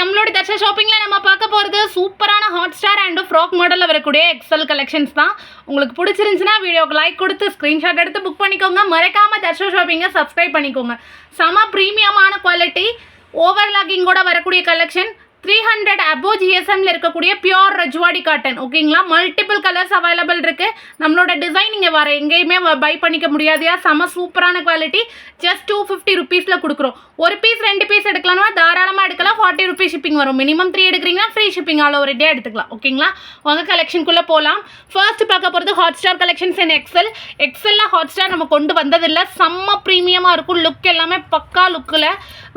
நம்மளோட தர்ஷா ஷாப்பிங்கில் நம்ம பார்க்க போகிறது சூப்பரான ஹாட் ஸ்டார் அண்ட் ஃப்ராக் மாடலில் வரக்கூடிய எக்ஸல் கலெக்ஷன்ஸ் தான். உங்களுக்கு பிடிச்சிருந்துச்சுன்னா வீடியோக்கு லைக் கொடுத்து ஸ்க்ரீன்ஷாட் எடுத்து புக் பண்ணிக்கோங்க. மறக்காமல் தர்ஷா ஷாப்பிங்கை சப்ஸ்கிரைப் பண்ணிக்கோங்க. செம ப்ரீமியமான குவாலிட்டி ஓவர்லாகிங்கோட வரக்கூடிய கலெக்ஷன் த்ரீ ஹண்ட்ரட் அபோ ஜிஎஸ்எம்ல இருக்கக்கூடிய பியோர் ரஜ்வாடி காட்டன் ஓகேங்களா மல்டிபிள் கலர்ஸ் அவைலபிள் இருக்கு. நம்மளோட டிசைன் நீங்கள் வர எங்கேயுமே பை பண்ணிக்க முடியாதையா செம சூப்பரான குவாலிட்டி ஜஸ்ட் டூ ஃபிஃப்டி ருபீஸில் கொடுக்குறோம். ஒரு பீஸ் ரெண்டு பீஸ் எடுக்கலாம்னா தாராளமாக எடுக்கலாம். ஃபார்ட்டி ருபீஸ் ஷிப்பிங் வரும். மினிமம் த்ரீ எடுக்கிறீங்கன்னா ஃப்ரீ ஷிப்பிங் ஆல் ஓவர் டே எடுத்துக்கலாம். ஓகேங்களா உங்கள் கலெக்ஷனுக்குள்ளே போகலாம் ஃபர்ஸ்ட் பார்க்க போகிறது hot star collections in Excel எக்ஸலில் hot star நம்ம கொண்டு வந்ததில்லை. செம்ம ப்ரீமியமாக இருக்கும். லுக் எல்லாமே பக்கா லுக்கில்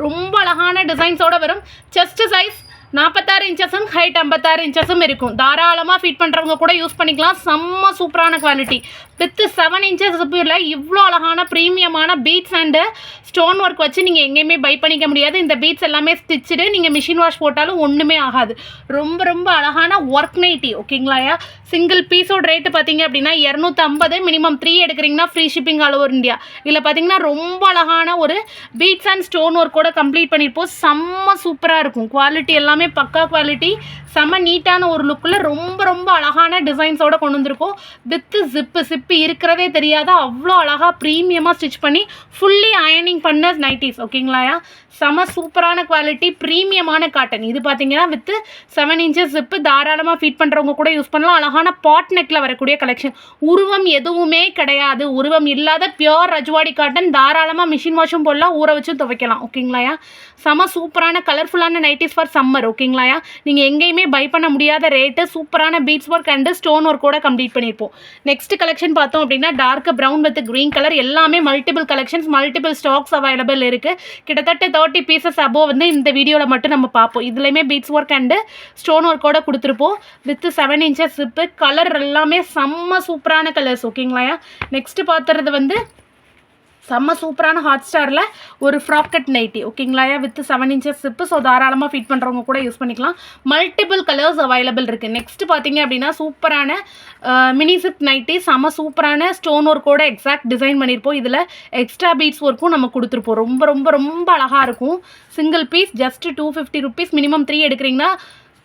ரொம்ப அழகான டிசைன்ஸோட வரும். செஸ்ட் சைஸ் நாற்பத்தாறு இன்ச்சஸும் ஹைட் ஐம்பத்தாறு இன்ச்சஸும் இருக்கும். தாராளமாக ஃபிட் பண்ணுறவங்க கூட யூஸ் பண்ணிக்கலாம். செம்ம சூப்பரான குவாலிட்டி வித்து செவன் இன்ச்சஸ் இல்லை இவ்வளோ அழகான ப்ரீமியமான பீட்ஸ் அண்டு ஸ்டோன் ஒர்க் வச்சு நீங்கள் எங்கேயுமே பை பண்ணிக்க முடியாது. இந்த பீட்ஸ் எல்லாமே ஸ்டிச்சுடு நீங்கள் மிஷின் வாஷ் போட்டாலும் ஒன்றுமே ஆகாது. ரொம்ப ரொம்ப அழகான ஒர்க் நைட்டி ஓகேங்களாயா சிங்கிள் பீஸோட ரேட்டு பார்த்தீங்க அப்படின்னா இரநூத்தம்பது மினிமம் த்ரீ எடுக்கிறீங்கன்னா free shipping all over India இதில் பார்த்தீங்கன்னா ரொம்ப அழகான ஒரு பீட்ஸ் அண்ட் ஸ்டோன் ஒர்க்கோட கம்ப்ளீட் பண்ணியிருப்போம். செம்ம சூப்பராக இருக்கும். குவாலிட்டி எல்லாமே பக்கா குவாலிட்டி செம்ம நீட்டான ஒரு லுக்கில் ரொம்ப ரொம்ப அழகான டிசைன்ஸோட கொண்டு வந்திருக்கோம். வித்து ஜிப்பு சிப்பு இருக்கிறதே தெரியாத. அவ்வளோ அழகாக ப்ரீமியமாக ஸ்டிச் பண்ணி ஃபுல்லி அயனிங் பண்ண நைட்டிஸ் ஓகேங்களாயா செம சூப்பரான குவாலிட்டி ப்ரீமியமான காட்டன் இது பார்த்தீங்கன்னா வித்து செவன் இன்ச்சஸ் ஜிப்பு தாராளமாக ஃபிட் பண்ணுறவங்க கூட யூஸ் பண்ணலாம். அழகான பாட் நெக்கில் வரக்கூடிய கலெக்ஷன் உருவம் எதுவுமே கிடையாது. உருவம் இல்லாத பியோர் ரஜ்வாடி காட்டன் தாராளமாக மிஷின் வாஷும் போடலாம் ஊற வச்சும் துவைக்கலாம் ஓகேங்களாயா செம சூப்பரான கலர்ஃபுல்லான நைட்டிஸ் ஃபார் சம்மர் ஓகேங்களாயா நீங்கள் எங்கேயுமே பை பண்ண முடியாத ரேட்டு சூப்பரான பீட்ஸ் ஒர்க் அண்டு ஸ்டோன் ஒர்க்கோட கம்ப்ளீட் பண்ணியிருப்போம். நெக்ஸ்ட் கலெக்ஷன் பார்த்தோம் அப்படின்னா dark brown with green colour எல்லாமே multiple collections multiple stocks available இருக்குது கிட்டத்தட்ட தேர்ட்டி பீசஸ் அபோவ் வந்து இந்த வீடியோவில் மட்டும் நம்ம பார்ப்போம். இதுலேயுமே பீட்ஸ் ஒர்க் அண்டு ஸ்டோன் ஒர்க்கோட கொடுத்துருப்போம். With seven inches zip colour எல்லாமே செம்ம சூப்பரான கலர்ஸ் ஓகேங்களா நெக்ஸ்ட் பார்த்துறது வந்து செம்ம சூப்பரான ஹாட் ஸ்டாரில் ஒரு frock cut nighty ஓகேங்களாயா with seven inches zip so தாராளமாக ஃபிட் பண்ணுறவங்க கூட யூஸ் பண்ணிக்கலாம். மல்டிபிள் கலர்ஸ் அவைலபிள் இருக்குது நெக்ஸ்ட் பார்த்தீங்க அப்படின்னா சூப்பரான மினி சிப் நைட்டி செம்ம சூப்பரான ஸ்டோன் ஒர்க்கோட எக்ஸாக்ட் டிசைன் பண்ணியிருப்போம் இதில் எக்ஸ்ட்ரா பீட்ஸ் ஒர்க்கும் நம்ம கொடுத்துருப்போம். ரொம்ப ரொம்ப ரொம்ப அழகாக இருக்கும். Single piece just two fifty rupees minimum three எடுக்கிறீங்கன்னா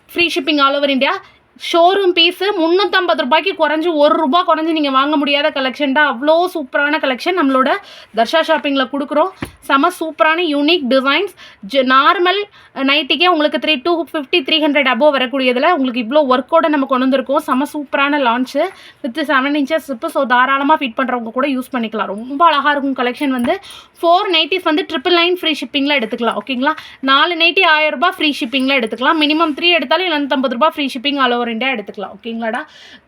free shipping all over India showroom piece முந்நூற்றம்பது ரூபாய்க்கு குறைஞ்சி ஒரு ரூபா குறைஞ்சி நீங்கள் வாங்க முடியாத கலெக்ஷன் தான். அவ்வளோ சூப்பரான கலெக்ஷன் நம்மளோட தர்ஷா ஷாப்பிங்கில் கொடுக்குறோம். செம சூப்பரான யூனிக் டிசைன்ஸ் ஜ நார்மல் நைட்டிக்கே உங்களுக்கு three two fifty three hundred above வரக்கூடியதில் உங்களுக்கு இவ்வளோ ஒர்க்கோட நம்ம கொண்டு வந்திருக்கோம். செம சூப்பரான லான்ச்சு வித் செவன் இன்ச்சஸ் இப்போ ஸோ தாராளமாக ஃபிட் பண்ணுறவங்க கூட யூஸ் பண்ணிக்கலாம். ரொம்ப அழகாக இருக்கும் கலெக்ஷன் வந்து. ஃபோர் நைட்டிஸ் வந்து ட்ரிபிள் நைன் ஃப்ரீ ஷிப்பிங்கில் எடுத்துக்கலாம் ஓகேங்களா நாலு நைட்டி ஆயிரம் ரூபாய் ஃப்ரீ ஷிப்பிங்கில் எடுத்துக்கலாம். மினிமம் த்ரீ எடுத்தாலும் எழுநூத்தம்பது ரூபாய் ஃப்ரீ ஷிப்பிங் ஆல் ரெண்டே எடுத்துக்கலாம் ஓகேங்களாடா?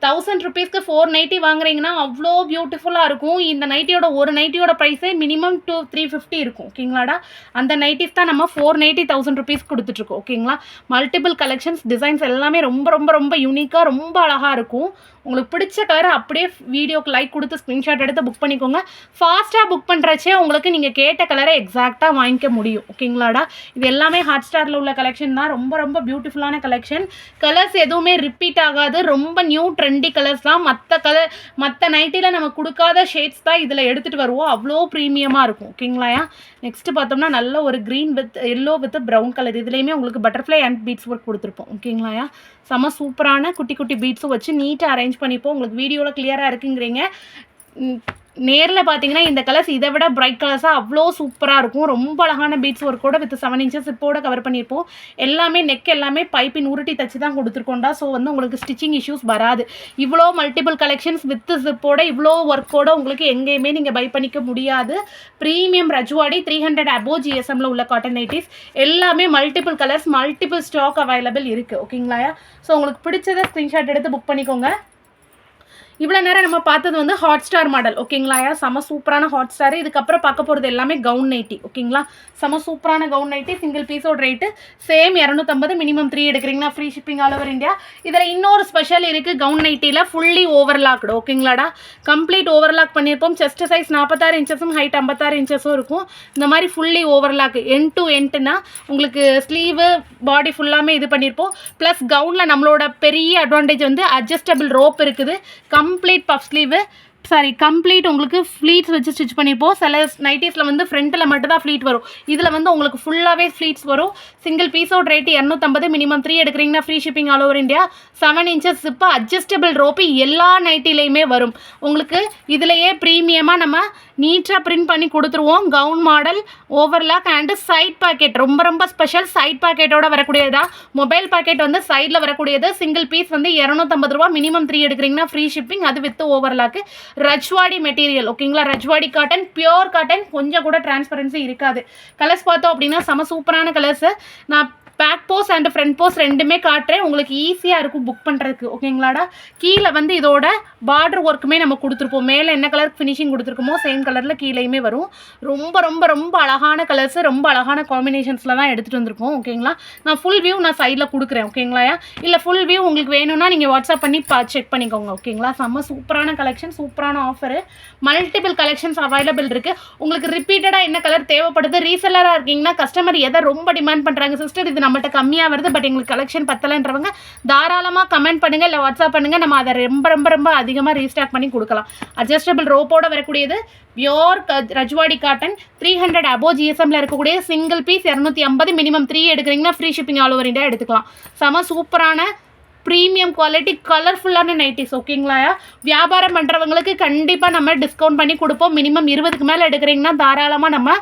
தௌசண்ட் ருபீஸ்க்கு ஃபோர் நைட்டி வாங்குறீங்கன்னா அவ்வளோ பியூட்டிஃபுல்லாக இருக்கும். இந்த நைட்டியோட ஒரு நைட்டியோட ப்ரைஸே மினிமம் டூ த்ரீ ஃபிஃப்டி இருக்கும் ஓகேங்களாடா? அந்த நைட்டிஸ் தான் நம்ம ஃபோர் நைட்டி தௌசண்ட் ருபீஸ் கொடுத்துட்ருக்கோம் ஓகேங்களா? மல்டிபிள் கலெக்ஷன்ஸ் டிசைன்ஸ் எல்லாமே ரொம்ப ரொம்ப ரொம்ப யூனிக்காக ரொம்ப அழகாக இருக்கும். உங்களுக்கு பிடிச்ச கலர் அப்படியே வீடியோக்கு லைக் கொடுத்து ஸ்க்ரீன்ஷாட் எடுத்து புக் பண்ணிக்கோங்க. ஃபாஸ்ட்டாக புக் பண்ணுறச்சே உங்களுக்கு நீங்கள் கேட்ட கலரை எக்ஸாக்டாக வாங்கிக்க முடியும் ஓகேங்களாடா? இது எல்லாமே ஹாட் ஸ்டாரில் உள்ள கலெக்ஷன் தான். ரொம்ப ரொம்ப பியூட்டிஃபுல்லான கலெக்ஷன் கலர்ஸ் எதுவுமே ரிப்பீட் ஆகாது. ரொம்ப நியூ ட்ரெண்டி கலர்ஸ் தான். மற்ற கலர் மற்ற நைட்டியில் நம்ம கொடுக்காத ஷேட்ஸ் தான் இதில் எடுத்துகிட்டு வருவோம். அவ்வளோ ப்ரீமியமாக இருக்கும். ஓகேங்களாயா நெக்ஸ்ட்டு பார்த்தோம்னா நல்ல ஒரு green with yellow with brown colour இதுலேயுமே உங்களுக்கு பட்டர்ஃப்ளை அண்ட் பீட்ஸ் ஒர்க் கொடுத்துருப்போம். ஓகேங்களாயா செம சூப்பரான குட்டி குட்டி பீட்ஸும் வச்சு நீட்டாக அரேஞ்ச் பண்ணிப்போம். உங்களுக்கு வீடியோவில் கிளியராக இருக்குங்கிறீங்க. நேரில் பார்த்தீங்கன்னா இந்த கலர்ஸ் இதை விட பிரைட் கலர்ஸாக அவ்வளோ சூப்பராக இருக்கும். ரொம்ப அழகான பீட்ஸ் ஒர்க்கோட வித் செவன் இன்ச்சஸ் இப்போட கவர் பண்ணியிருப்போம். எல்லாமே நெக் எல்லாமே பைப்பின் உருட்டி தச்சு தான் கொடுத்துருக்கோண்டா ஸோ வந்து உங்களுக்கு ஸ்டிச்சிங் இஷ்யூஸ் வராது. இவ்வளோ மல்டிபிள் கலெக்ஷன்ஸ் வித் ஜிப்போட இவ்வளோ ஒர்க்கோட உங்களுக்கு எங்கேயுமே நீங்கள் பை பண்ணிக்க முடியாது. Premium Rajwadi three hundred above ஜிஎஸ்எம்மில் உள்ள காட்டன் நைட்டிஸ் எல்லாமே multiple colours multiple stock available இருக்குது ஓகேங்களா ஸோ உங்களுக்கு பிடிச்சதை ஸ்க்ரீன்ஷாட் எடுத்து புக் பண்ணிக்கோங்க. இவ்வளோ நேரம் நம்ம பார்த்தது வந்து ஹாட் ஸ்டார் மாடல் ஓகேங்களா செம சூப்பரான ஹாட் ஸ்டார் இதுக்கப்புறம் பார்க்க போகிறது எல்லாமே கவுன் நைட்டி ஓகேங்களா செம சூப்பரான கவுன் நைட்டி சிங்கிள் பீஸோட ரேட்டு சேம் இரநூத்தம்பது மினிமம் த்ரீ எடுக்கிறீங்கன்னா free shipping all over India இதில் இன்னொரு ஸ்பெஷல் இருக்குது கவுன் நைட்டியில் ஃபுல்லி ஓவர்லாக்டு ஓகேங்களாடா கம்ப்ளீட் ஓவர்லாக் பண்ணியிருப்போம் செஸ்ட் சைஸ் நாற்பத்தாறு இன்ச்சஸும் ஹைட் ஐம்பத்தாறு இன்ச்சஸும் இருக்கும். இந்த மாதிரி ஃபுல்லி ஓவர்லாக் என் டு என்ட்டுனா உங்களுக்கு ஸ்லீவு பாடி ஃபுல்லாமே இது பண்ணியிருப்போம் ப்ளஸ் கவுனில் நம்மளோட பெரிய அட்வான்டேஜ் வந்து அட்ஜஸ்டபிள் ரோப் இருக்குது. Complete puff sleeve sorry complete உங்களுக்கு ஃப்ளீட்ஸ் வச்சு ஸ்டிச் பண்ணிப்போம் சில நைட்டிஸில் வந்து ஃப்ரண்ட்டில் மட்டும் தான் ஃப்ளீட் வரும். இதில் வந்து உங்களுக்கு ஃபுல்லாகவே ஃப்ளீட்ஸ் வரும். சிங்கிள் பீஸோட ரேட்டு இரநூத்தம்பது மினிமம் த்ரீ எடுக்கிறீங்கன்னா free shipping all over India seven inches இப்போ அட்ஜஸ்டபிள் ரோப்பு எல்லா நைட்டிலையுமே வரும். உங்களுக்கு இதுலேயே ப்ரீமியமாக நம்ம நீட்டாக பிரிண்ட் பண்ணி கொடுத்துருவோம். Gown model overlock and side pocket ரொம்ப ரொம்ப ஸ்பெஷல் சைட் பாக்கெட்டோட வரக்கூடியதா மொபைல் பாக்கெட் வந்து சைடில் வரக்கூடியது. சிங்கிள் பீஸ் வந்து இரநூத்தம்பது ரூபா மினிமம் த்ரீ எடுக்கிறீங்கன்னா ஃப்ரீ ஷிப்பிங் அது வித் ஓவர்லாக்கு ரஜ்வாடி மெட்டீரியல் ஓகேங்களா ரஜ்வாடி காட்டன் பியோர் காட்டன் கொஞ்சம் கூட டிரான்ஸ்பரன்சி இருக்காது. கலர்ஸ் பார்த்தோம் அப்படின்னா செம சூப்பரான கலர்ஸு நான் back pose and front pose ரெண்டுமே காட்டுறேன். உங்களுக்கு ஈஸியாக இருக்கும் புக் பண்ணுறதுக்கு ஓகேங்களாடா? கீழே வந்து இதோட பார்டர் ஒர்க்குமே நம்ம கொடுத்துருப்போம். மேலே என்ன கலர் ஃபினிஷிங் கொடுத்துருக்கோமோ சேம் கலரில் கீழேயுமே வரும். ரொம்ப ரொம்ப ரொம்ப அழகான கலர்ஸ் ரொம்ப அழகான காம்பினேஷன்ஸில் தான் எடுத்துகிட்டு வந்திருக்கோம். ஓகேங்களா? நான் ஃபுல் வியூ நான் சைடில் கொடுக்குறேன். ஓகேங்களா இல்லை ஃபுல் வியூ உங்களுக்கு வேணும்னா நீங்கள் வாட்ஸ்அப் பண்ணி பா செக் பண்ணிக்கோங்க. ஓகேங்களா? செம்ம சூப்பரான கலெக்ஷன் சூப்பரான ஆஃபரு மல்டிபிள் கலெக்ஷன்ஸ் அவைலபிள் இருக்குது உங்களுக்கு ரிப்பீட்டடாக என்ன கலர் தேவைப்படுது? ரீசெல்லராக இருக்கீங்கன்னா கஸ்டமர் எதை ரொம்ப டிமாண்ட் பண்ணுறாங்க சிஸ்டர் இது நம்மகிட்ட கம்மியாக வருது பட் எங்களுக்கு கலெக்ஷன் பத்தலைன்றவங்க தாராளமாக கமெண்ட் பண்ணுங்கள் இல்லை வாட்ஸ்அப் பண்ணுங்கள் நம்ம அதை ரொம்ப ரொம்ப ரொம்ப அதிகமாக ரீஸ்டாக் பண்ணி கொடுக்கலாம். அட்ஜஸ்டபிள் ரோப்போட வரக்கூடியது pure Rajwadi cotton three hundred above ஜிஎஸ்எம்ல இருக்கக்கூடிய சிங்கிள் பீஸ் இரநூத்தி ஐம்பது மினிமம் த்ரீ எடுக்கிறீங்கன்னா free shipping all over India எடுத்துக்கலாம். செம சூப்பரான ப்ரீமியம் குவாலிட்டி கலர்ஃபுல்லான நைட்டிஸ் ஓகேங்களா வியாபாரம் பண்ணுறவங்களுக்கு கண்டிப்பாக நம்ம டிஸ்கவுண்ட் பண்ணி கொடுப்போம். மினிமம் இருபதுக்கு மேலே எடுக்கிறீங்கன்னா தாராளமாக நம்ம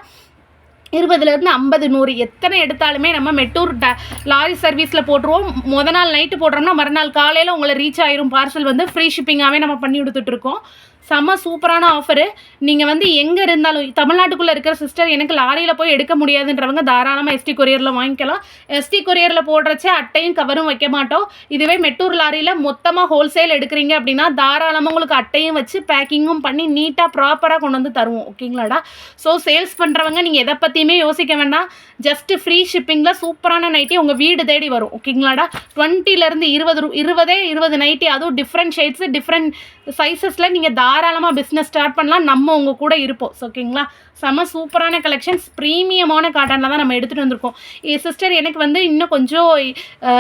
இருபதுலேருந்து ஐம்பது நூறு எத்தனை எடுத்தாலுமே நம்ம மெட்டூர் ட லாரி சர்வீஸில் போட்டுருவோம். முத நாள் நைட்டு போடுறோம்னா மறுநாள் காலையில் உங்களை ரீச் ஆயிரும். பார்சல் வந்து ஃப்ரீ ஷிப்பிங்காகவே நம்ம பண்ணி கொடுத்துட்ருக்கோம் செம்ம சூப்பரான ஆஃபரு நீங்கள் வந்து எங்கே இருந்தாலும் தமிழ்நாட்டுக்குள்ளே இருக்கிற சிஸ்டர் எனக்கு லாரியில் போய் எடுக்க முடியாதுன்றவங்க தாராளமாக எஸ்டி கொரியரில் வாங்கிக்கலாம். எஸ்டி கொரியரில் போடுறச்சே அட்டையும் கவரும் வைக்க மாட்டோம். இதுவே மெட்டூர் லாரியில் மொத்தமாக ஹோல்சேல் எடுக்கிறீங்க அப்படின்னா தாராளமாக உங்களுக்கு அட்டையும் வச்சு பேக்கிங்கும் பண்ணி நீட்டாக ப்ராப்பராக கொண்டு வந்து தருவோம். ஓகேங்களாடா ஸோ சேல்ஸ் பண்ணுறவங்க நீங்கள் எதை பற்றியுமே யோசிக்க வேண்டாம். ஜஸ்ட் ஃப்ரீ ஷிப்பிங்கில் சூப்பரான நைட்டி உங்கள் வீடு தேடி வரும். ஓகேங்களாடா டுவெண்ட்டிலேருந்து இருபது ரூ இருபதே இருபது நைட்டி அதுவும் டிஃப்ரெண்ட் ஷேட்ஸு டிஃப்ரெண்ட் சைஸஸில் நீங்கள் தாராளமாக பிஸ்னஸ் ஸ்டார்ட் பண்ணலாம். நம்ம உங்கள் கூட இருப்போம். ஓகேங்களா செம சூப்பரான கலெக்ஷன்ஸ் ப்ரீமியமான காட்டனில் தான் நம்ம எடுத்துகிட்டு வந்திருக்கோம். ஏ சிஸ்டர் எனக்கு வந்து இன்னும் கொஞ்சம்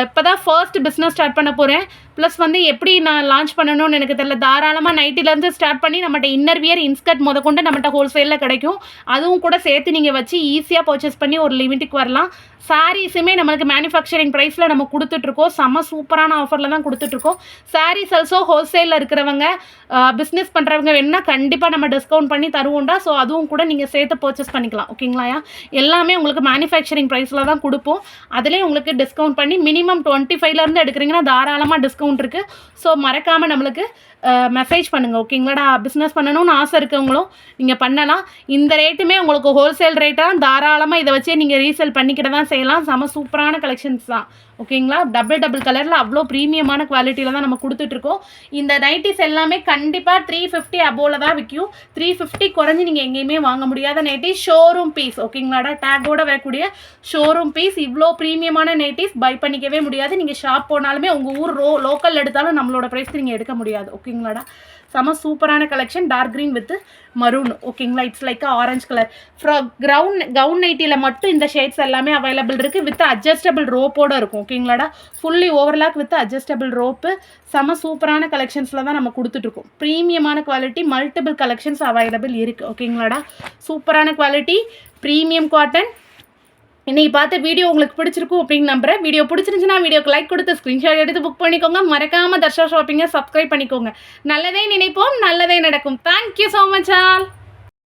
இப்போ தான் ஃபர்ஸ்ட் பிஸ்னஸ் ஸ்டார்ட் பண்ண போகிறேன் ப்ளஸ் வந்து எப்படி நான் லான்ச் பண்ணணும்னு எனக்கு தெரியல. தாராளமாக நைட்டிலேருந்து ஸ்டார்ட் பண்ணி நம்மகிட்ட இன்னர் வியர் இன்ஸ்கர்ட் முத கொண்டு நம்மகிட்ட ஹோல்சேலில் கிடைக்கும். அதுவும் கூட சேர்த்து நீங்கள் வச்சு ஈஸியாக பர்ச்சேஸ் பண்ணி ஒரு லிமிட்டுக்கு வரலாம். சாரீஸுமே நம்மளுக்கு மேனுஃபேக்சரிங் ப்ரைஸில் நம்ம கொடுத்துட்ருக்கோம். செம்ம சூப்பரான ஆஃபரில் தான் கொடுத்துட்ருக்கோம். சாரீஸ் ஆல்சோ ஹோல்சேலில் இருக்கிறவங்க பிஸ்னஸ் பண்ணுறவங்க வேணுன்னா கண்டிப்பாக நம்ம டிஸ்கவுண்ட் பண்ணி தருவோம்டா. ஸோ அதுவும் கூட நீங்கள் சேர்த்து பர்ச்சேஸ் பண்ணிக்கலாம் ஓகேங்களாயா எல்லாமே உங்களுக்கு மேனுஃபேக்சரிங் ப்ரைஸில் தான் கொடுப்போம். அதிலே உங்களுக்கு டிஸ்கவுண்ட் பண்ணி மினிமம் டுவெண்ட்டி ஃபைவ்லேருந்து எடுக்கிறீங்கன்னா தாராளமாக டிஸ்கவுண்ட் இருக்குது ஸோ மறக்காமல் நம்மளுக்கு மெசேஜ் பண்ணுங்கள் ஓகேங்களாடா பிஸ்னஸ் பண்ணணும்னு ஆசை இருக்கவங்களும் நீங்கள் பண்ணலாம். இந்த ரேட்டுமே உங்களுக்கு ஹோல்சேல் ரேட்டாக தாராளமாக இதை வச்சே நீங்கள் ரீசேல் பண்ணிக்கிட்ட தான் செய்யலாம். செம சூப்பரான கலெக்ஷன்ஸ் தான் ஓகேங்களா டபுள் டபுள் கலரில் அவ்வளோ ப்ரீமியமான குவாலிட்டியில் தான் நம்ம கொடுத்துட்ருக்கோம் இந்த நைட்டிஸ் எல்லாமே கண்டிப்பாக த்ரீ ஃபிஃப்டி அபோவில் தான் விற்கும் த்ரீ ஃபிஃப்டி குறைஞ்சி நீங்கள் எங்கேயுமே வாங்க முடியாத நைட்டிஸ் ஷோரூம் பீஸ் ஓகேங்களாடா டேக்கோட வரக்கூடிய ஷோரூம் பீஸ் இவ்வளோ ப்ரீமியமான நைட்டிஸ் பை பண்ணிக்கவே முடியாது. நீங்கள் ஷாப் போனாலுமே உங்கள் ஊர் ரோ லோக்கல் எடுத்தாலும் நம்மளோட ப்ரைஸ் நீங்கள் எடுக்க முடியாது ஓகே ஓகேங்களாடா? செம சூப்பரான collection dark green with maroon ஓகேங்களா? இட்ஸ் லைக் ஆரஞ்ச் கலர் ஃப்ரா கிரவுண்ட் கவுன் நைட்டியில் மட்டும் இந்த ஷேட்ஸ் எல்லாமே அவைலபிள் இருக்குது வித் அட்ஜஸ்டபிள் ரோப்போடு இருக்கும். ஓகேங்களாடா? Fully overlock with adjustable rope. செம சூப்பரான கலெக்ஷன்ஸில் தான் நம்ம கொடுத்துட்ருக்கோம். ப்ரீமியமான குவாலிட்டி மல்டிபிள் கலெக்ஷன்ஸ் அவைலபிள் இருக்குது ஓகேங்களாடா? சூப்பரான குவாலிட்டி ப்ரீமியம் காட்டன் இன்னைக்கு பார்த்த வீடியோ உங்களுக்கு பிடிச்சிருக்கும் அப்படின்னு நம்புறேன். வீடியோ பிடிச்சிருந்துச்சுன்னா வீடியோக்கு லைக் கொடுத்து ஸ்க்ரீன்ஷாட் எடுத்து புக் பண்ணிக்கோங்க. மறக்காம தர்ஷா ஷாப்பிங்கை சப்ஸ்கிரைப் பண்ணிக்கோங்க. நல்லதே நினைப்போம் நல்லதே நடக்கும். Thank you so much all.